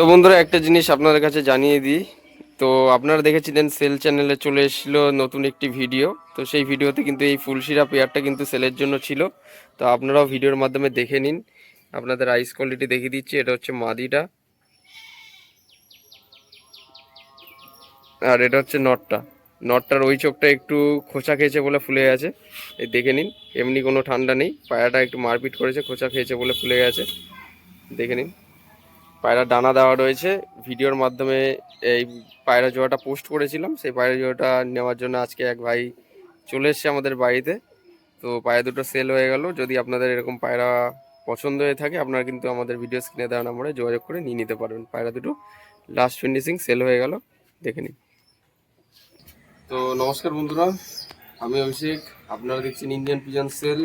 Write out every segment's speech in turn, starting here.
তো বন্ধুরা, একটা জিনিস আপনাদের কাছে জানিয়ে দিই। তো আপনারা দেখেছিলেন সেল চ্যানেলে চলে এসেছিল নতুন একটি ভিডিও। তো সেই ভিডিওতে কিন্তু এই ফুলশিরা পেয়ারটা কিন্তু সেলের জন্য ছিল। তো আপনারাও ভিডিওর মাধ্যমে দেখে নিন। আপনাদের আইস কোয়ালিটি দেখিয়ে দিচ্ছি, এটা হচ্ছে মাদিটা। আর এটা হচ্ছে নটটা। নটটার ওই চোখটা একটু খোঁচা খেয়েছে বলে ফুলে গেছে। এই দেখে নিন, এমনি কোনো ঠান্ডা নেই। পায়াটা একটু মারপিট করেছে, খোঁচা খেয়েছে বলে ফুলে গেছে। দেখে নিন। পায়রা ডানা দেওয়া রয়েছে। ভিডিওর মাধ্যমে এই পায়রা জোড়াটা পোস্ট করেছিলাম। সেই পায়রা জোড়াটা নেওয়ার জন্য আজকে এক ভাই চলে এসছে আমাদের বাড়িতে। তো পায়রা দুটো সেল হয়ে গেল। যদি আপনাদের এরকম পায়রা পছন্দ হয়ে থাকে, আপনারা কিন্তু আমাদের ভিডিও স্ক্রিনে দেওয়া নম্বরে যোগাযোগ করে নিয়ে নিতে পারবেন। পায়রা দুটো লাস্ট ফিনিশিং সেল হয়ে গেল। দেখে নিন। তো নমস্কার বন্ধুরা, আমি অভিষেক। আপনারা দেখছেন ইন্ডিয়ান পিজন সেল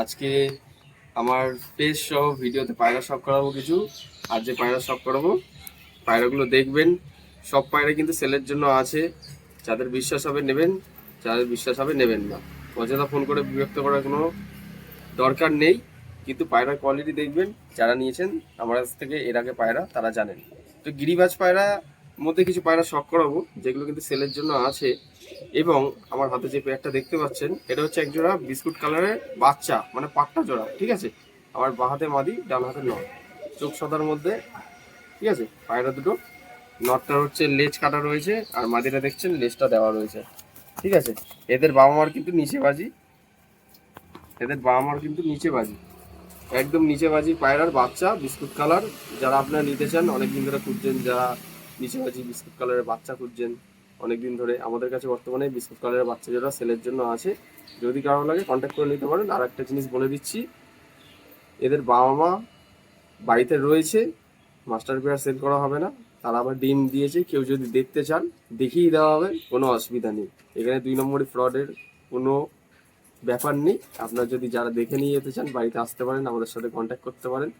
আজকে আমার পেজ সহ ভিডিওতে পায়রা শখ করাবো কিছু। আর যে পায়রা শখ করাবো, পায়রাগুলো দেখবেন। সব পায়রা কিন্তু সেলের জন্য আছে। যাদের বিশ্বাস হবে নেবেন, যাদের বিশ্বাস হবে নেবেন না। অযথা ফোন করে বিরক্ত করার কোনো দরকার নেই। কিন্তু পায়রার কোয়ালিটি দেখবেন, যারা নিয়েছেন, আমার কাছ থেকে এর আগে পায়রা, তারা জানেন। তো গিরিবাজ পায়রা মধ্যে কিছু পায়রা শখ করাবো, যেগুলো কিন্তু সেলের জন্য আছে। এবং আমার হাতে যে পেয়ারটা দেখতে পাচ্ছেন, এটা হচ্ছে এক জোড়া বিস্কুট কালারের বাচ্চা মানে পাট্টা জোড়া, ঠিক আছে? আমার বাঁ হাতে মাদি, ডান হাতে নয় চোখ সাদার মধ্যে। ঠিক আছে? পায়রা দুটো। নটটার হচ্ছে লেজ কাটা রয়েছে আর মাদিটা দেখছেন, লেজটা দেওয়া রয়েছে। ঠিক আছে? এদের বাবা মার কিন্তু নিচে বাজি এদের বাবা মার কিন্তু নিচে বাজি একদম নিচে বাজি পায়রার বাচ্চা, বিস্কুট কালার। যারা আপনারা নিতে চান, অনেকদিন ধরে খুঁজছেন, যারা নিচে বাজি বিস্কুট কালারের বাচ্চা খুঁজছেন, অনেকদিন ধরে আমাদের কাছে বর্তমানে বিস্কুট কালারের বাচ্চা যেটা সেলের জন্য আছে, যদি কারও লাগে কন্ট্যাক্ট করে নিতে পারেন। আর একটা জিনিস বলে দিচ্ছি, এদের বাবা মা বাড়িতে রয়েছে, মাস্টার পেয়ার সেল করা হবে না, তারা আবার ডিম দিয়েছে, কেউ যদি দেখতে চান, দেখিয়ে দেওয়া হবে, কোনো অসুবিধা নেই। এখানে দুই নম্বরই ফ্রডের কোনো ব্যাপার নেই। আপনার যদি যারা দেখে নিয়ে যেতে চান, বাড়িতে আসতে পারেন, আমাদের সাথে কন্ট্যাক্ট করতে পারেন।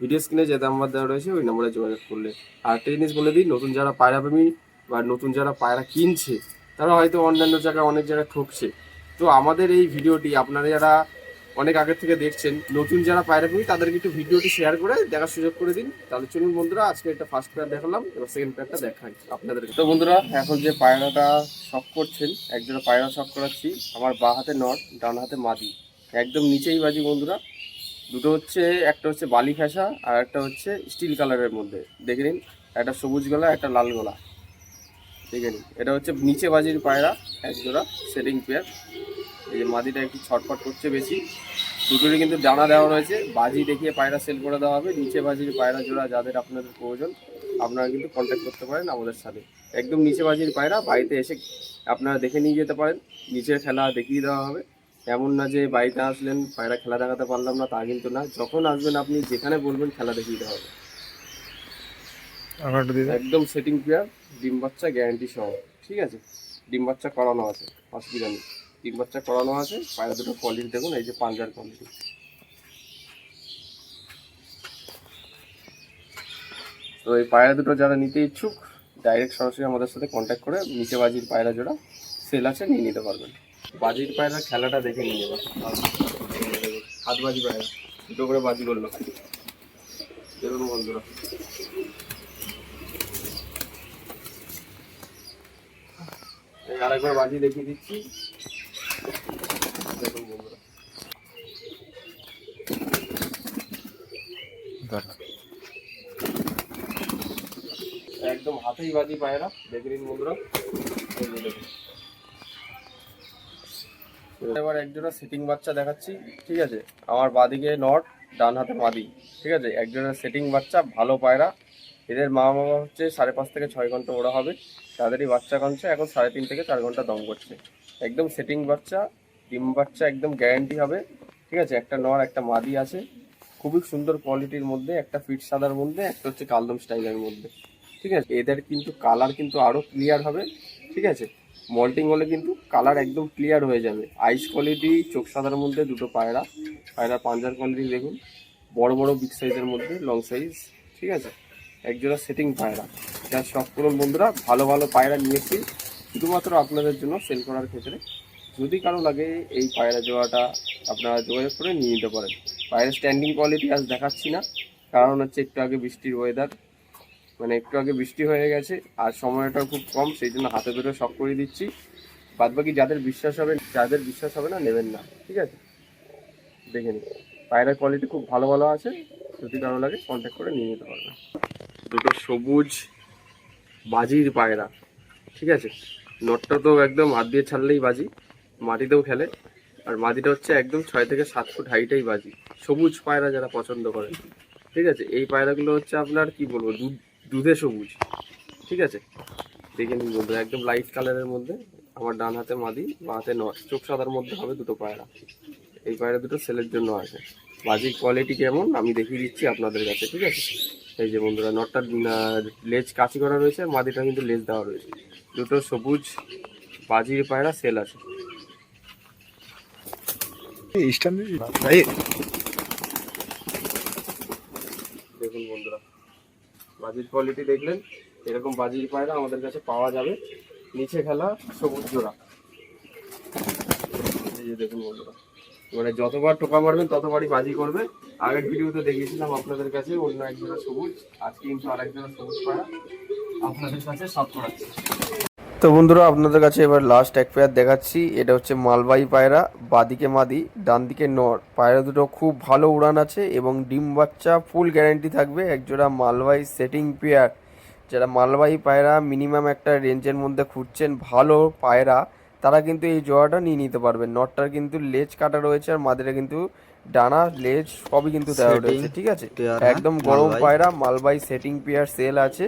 ভিডিও স্ক্রিনে যে নাম্বার দেওয়া রয়েছে, ওই নম্বরে যোগাযোগ করলে। আর জিনিস বলে দিই, নতুন যারা পায়রা প্রেমী বা নতুন যারা পায়রা কিনছে, তারা হয়তো অন্যান্য জায়গায় অনেক জায়গায় ঠকছে। তো আমাদের এই ভিডিওটি, আপনারা যারা অনেক আগে থেকে দেখছেন। নতুন যারা পায়রা প্রেমী তাদেরকে একটু ভিডিওটি শেয়ার করে দেখার সুযোগ করে দিন। তাহলে চলুন বন্ধুরা, আজকে একটা ফার্স্ট পেয়ার দেখালাম, এবার সেকেন্ড পেয়ারটা দেখাই আপনাদেরকে তো বন্ধুরা, এখন যে পায়রাটা শখ করছেন, একজোড়া পায়রা শখ করাচ্ছি, আমার বা হাতে নট ডান হাতে মাদি। একদম নিচেই বাজি বন্ধুরা। দুটো হচ্ছে, একটা হচ্ছে বালি ঘাসা আর একটা হচ্ছে স্টিল কালারের মধ্যে। দেখে নিন, একটা সবুজ গলা, একটা লাল গলা। দেখে নিন, এটা হচ্ছে নিচে বাজির পায়রা এক জোড়া সেটিং পেয়ার এই যে মাদিটা একটু ছটফট করছে বেশি। দুটোরই কিন্তু ডানা দেওয়া রয়েছে। বাজি দেখিয়ে পায়রা সেল করে দেওয়া হবে। নিচে বাজির পায়রা জোড়া যাদের আপনাদের প্রয়োজন আপনারা কিন্তু কন্ট্যাক্ট করতে পারেন আমাদের সাথে। একদম নিচে বাজির পায়রা বাড়িতে এসে আপনারা দেখে নিয়ে যেতে পারেন। নিচের খেলা দেখিয়ে দেওয়া হবে। এমন না যে বাড়িতে আসলেন পায়রা খেলা দেখাতে পারলাম না তা কিন্তু না। যখন আসবেন আপনি যেখানে বলবেন খেলা দেখিয়ে দেওয়া হবে। একদম সেটিং পেয়ার ডিম বাচ্চা গ্যারান্টি সহ। ঠিক আছে? ডিম বাচ্চা করানো আছে অসুবিধা নেই। ডিম বাচ্চা করানো আছে, পায়রা দুটো কোয়ালিটি দেখুন, এই যে পাঞ্জার কোয়ালিটি তো এই পায়রা দুটো যারা নিতে ইচ্ছুক ডাইরেক্ট সরাসরি আমাদের সাথে কন্ট্যাক্ট করে নিচে বাজির পায়রা জোড়া সেল আছে, নিয়ে নিতে পারবেন। বাজির পায়রা খেলাটা দেখে নিয়ে যাবেন। হাত বাজি পায়রা, দুটো করে বাজি করল। দেখুন বন্ধুরা। আরেকবার বাজি দেখিয়ে দিচ্ছি। একদম হাতেই বাজি পায়রা দেখে নিন বন্ধুরা। এবার একজোড়া সেটিং বাচ্চা দেখাচ্ছি, ঠিক আছে? আমার বাদিকে নট, ডান হাতে মাদি, ঠিক আছে? একজোড়া সেটিং বাচ্চা, ভালো পায়রা। এদের মা বাবা হচ্ছে সাড়ে পাঁচ থেকে ছয় ঘণ্টা ওরা হবে। তাদেরই বাচ্চা কাঁদছে, এখন সাড়ে তিন থেকে চার ঘণ্টা দম করছে। একদম সেটিং বাচ্চা, ডিম বাচ্চা একদম গ্যারান্টি হবে, ঠিক আছে? একটা নর, একটা মাদি আছে। খুবই সুন্দর কোয়ালিটির মধ্যে, একটা ফিট সাদার মধ্যে, একটা হচ্ছে কালদম স্টাইলের মধ্যে, ঠিক আছে? এদের কিন্তু কালার কিন্তু আরও ক্লিয়ার হবে, ঠিক আছে? মল্টিং হলে কিন্তু কালার একদম ক্লিয়ার হয়ে যাবে। আইস কোয়ালিটি চোখ সাদার মধ্যে দুটো পায়রা পায়রা পাঞ্জার কোয়ালিটি দেখুন। বড় বড় বিগ সাইজের মধ্যে লং সাইজ ঠিক আছে? একজোড়া সেটিং পায়রা। যার সব করুন বন্ধুরা ভালো ভালো পায়রা নিয়েছি। শুধুমাত্র আপনাদের জন্য সেল করার ক্ষেত্রে। যদি কারও লাগে এই পায়রা জোড়াটা, আপনারা যোগাযোগ করে নিয়ে নিতে পারেন। পায়রা স্ট্যান্ডিং কোয়ালিটি আজ দেখাচ্ছি না। কারণ হচ্ছে একটু আগে বৃষ্টির ওয়েদার মানে একটু আগে বৃষ্টি হয়ে গেছে, আর সময়টাও খুব কম সেই জন্য হাতে ধরে শখ করে দিচ্ছি। বাদ বাকি যাদের বিশ্বাস হবে, যাদের বিশ্বাস হবে না, নেবেন না। ঠিক আছে? দেখে নিন। পায়রার কোয়ালিটি খুব ভালো ভালো আছে। যদি কারও লাগে কন্ট্যাক্ট করে নিয়ে নিতে পারবেন। দুটো সবুজ বাজির পায়রা, ঠিক আছে? নটটা তো একদম হাত দিয়ে ছাড়লেই বাজি, মাটিতেও খেলে। আর মাটিটা হচ্ছে একদম ছয় থেকে সাত ফুট হাইটেই বাজি, সবুজ পায়রা যারা পছন্দ করে, ঠিক আছে? এই পায়রাগুলো হচ্ছে আপনার কি বলব, দুধ, দুধে সবুজ, ঠিক আছে? দেখে নিন বন্ধু একদম লাইট কালারের মধ্যে, আমার ডান হাতে মাদি, বা হাতে নয় চোখ সাদার মধ্যে হবে দুটো পায়রা। এই পায়রা দুটো সেলের জন্য আছে বাজির কোয়ালিটি কেমন, আমি দেখিয়ে দিচ্ছি আপনাদের কাছে, ঠিক আছে? এই যে বন্ধুরা নটটার লেজ কাঁচি করা রয়েছে আর মাদিটা কিন্তু লেজ দেওয়া রয়েছে। দুটো সবুজ বাজির পায়রা সেল আছে। দেখুন বন্ধুরা বাজির কোয়ালিটি দেখলেন এরকম বাজির পায়রা আমাদের কাছে পাওয়া যাবে। নিচে খেলা সবুজ জোড়া। এই যে দেখুন বন্ধুরা মানে যতবার টোকা মারবেন, ততবারই বাজি করবে। আগের ভিডিওতে দেখিয়েছিলাম আপনাদের কাছে, অন্য এক জোড়া সবুজ, আজকে কিন্তু আরেক জোড়া সবুজ পায়রা আপনাদের কাছে সাত করাচ্ছে তো বন্ধুরা, আপনাদের কাছে এবার লাস্ট এক পেয়ার দেখাচ্ছি। এটা হচ্ছে মালবাহী পায়রা, বাদিকে মাদি ডান দিকে নর। পায়রা দুটো খুব ভালো উড়ান আছে এবং ডিম বাচ্চা ফুল গ্যারান্টি থাকবে একজোড়া মালবাহী সেটিং পেয়ার যারা মালবাহী পায়রা মিনিমাম একটা রেঞ্জের মধ্যে খুঁজছেন, ভালো পায়রা তারা কিন্তু এই জোড়াটা নিয়ে নিতে পারবেন নটটার কিন্তু লেজ কাটা রয়েছে আর মাদিরা কিন্তু ডানা লেজ সবই কিন্তু দেওয়া রয়েছে ঠিক আছে? একদম গরম। পায়রা মালবাই সেটিং পেয়ার সেল আছে।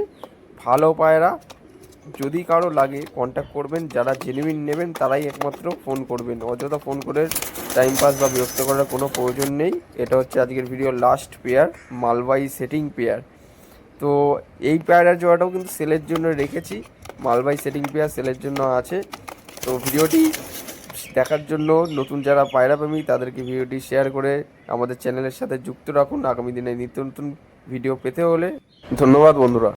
ভালো পায়রা। যদি কারও লাগে কন্ট্যাক্ট করবেন। যারা জেনুইন নেবেন তারাই একমাত্র ফোন করবেন। অযথা ফোন করে টাইম পাস বা বিরক্ত করার কোনো প্রয়োজন নেই। এটা হচ্ছে আজকের ভিডিও লাস্ট পেয়ার মালবাই সেটিং পেয়ার তো এই পেয়ারের জোড়াটাও কিন্তু সেলের জন্য রেখেছি। মালবাই সেটিং পেয়ার সেলের জন্য আছে। তো ভিডিওটি দেখার জন্য নতুন যারা পায়রা প্রেমী, তাদেরকে ভিডিওটি শেয়ার করে আমাদের চ্যানেলের সাথে যুক্ত রাখুন। আগামী দিনে নিত্য নতুন ভিডিও পেতে হলে ধন্যবাদ বন্ধুরা।